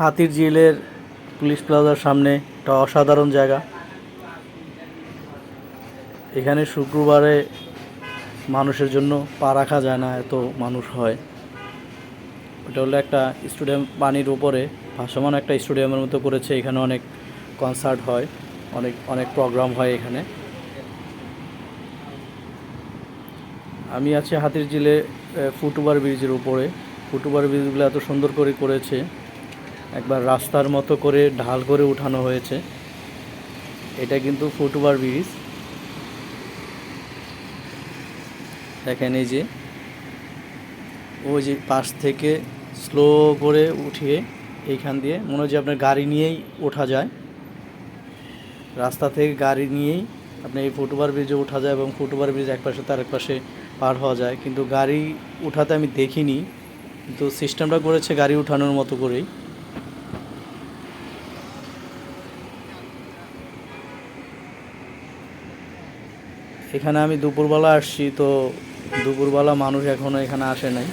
হাতির ঝিলের পুলিশ প্লাজার সামনে একটা অসাধারণ জায়গা। এখানে শুক্রবারে মানুষের জন্য পা রাখা যায় না, এত মানুষ হয়। ওটা হলো একটা স্টেডিয়াম, পানির উপরে, ভাসমান একটা স্টেডিয়ামের মতো করেছে। এখানে অনেক কনসার্ট হয়, অনেক অনেক প্রোগ্রাম হয় এখানে। আমি আছি হাতির ঝিলে ফুটওভার ব্রিজের উপরে। ফুটওভার ব্রিজগুলো এত সুন্দর করে করেছে। একবার রাস্তার মতো করে ঢাল করে উঠানো হয়েছে। এটা কিন্তু ফুটওভার ব্রিজ। দেখেন এই যে, ওই যে পাশ থেকে স্লো করে উঠিয়ে এইখান দিয়ে, মনে হচ্ছে আপনার গাড়ি নিয়েই ওঠা যায়। রাস্তা থেকে গাড়ি নিয়েই আপনি এই ফুটওভার ব্রিজে ওঠা যায় এবং ফুটওভার ব্রিজ এক পাশে তার এক পাশে পার হওয়া যায়। কিন্তু গাড়ি উঠাতে আমি দেখিনি, কিন্তু সিস্টেমটা করেছে গাড়ি উঠানোর মতো করেই। এখানে আমি দুপুরবেলা আসছি, তো দুপুরবেলা মানুষ এখনও এখানে আসে নাই।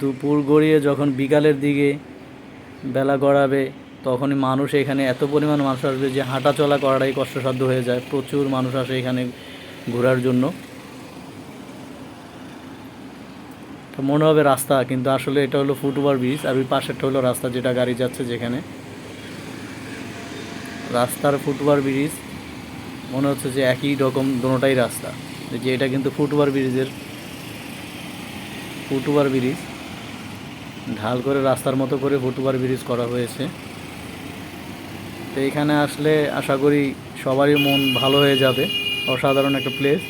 দুপুর গড়িয়ে যখন বিকালের দিকে বেলা গড়াবে, তখনই মানুষ এখানে এত পরিমাণ মানুষ আসবে যে হাঁটা চলা করাটাই কষ্টসাধ্য হয়ে যায়। প্রচুর মানুষ আসে এখানে ঘোরার জন্য। তো মনে হবে রাস্তা, কিন্তু আসলে এটা হলো ফুটওভার ব্রিজ আর ওই পাশেরটা হলো রাস্তা যেটা গাড়ি যাচ্ছে যেখানে। রাস্তার ফুটওভার ব্রিজ, মনে হচ্ছে যে একই রকম দোনোটাই রাস্তা। যে এটা কিন্তু ফুটওভার ব্রিজের, ফুটওভার ব্রিজ। ঢাল করে রাস্তার মতো করে ফুটওভার ব্রিজ করা হয়েছে। তো এখানে আসলে আশা করি সবারই মন ভালো হয়ে যাবে। অসাধারণ একটা প্লেস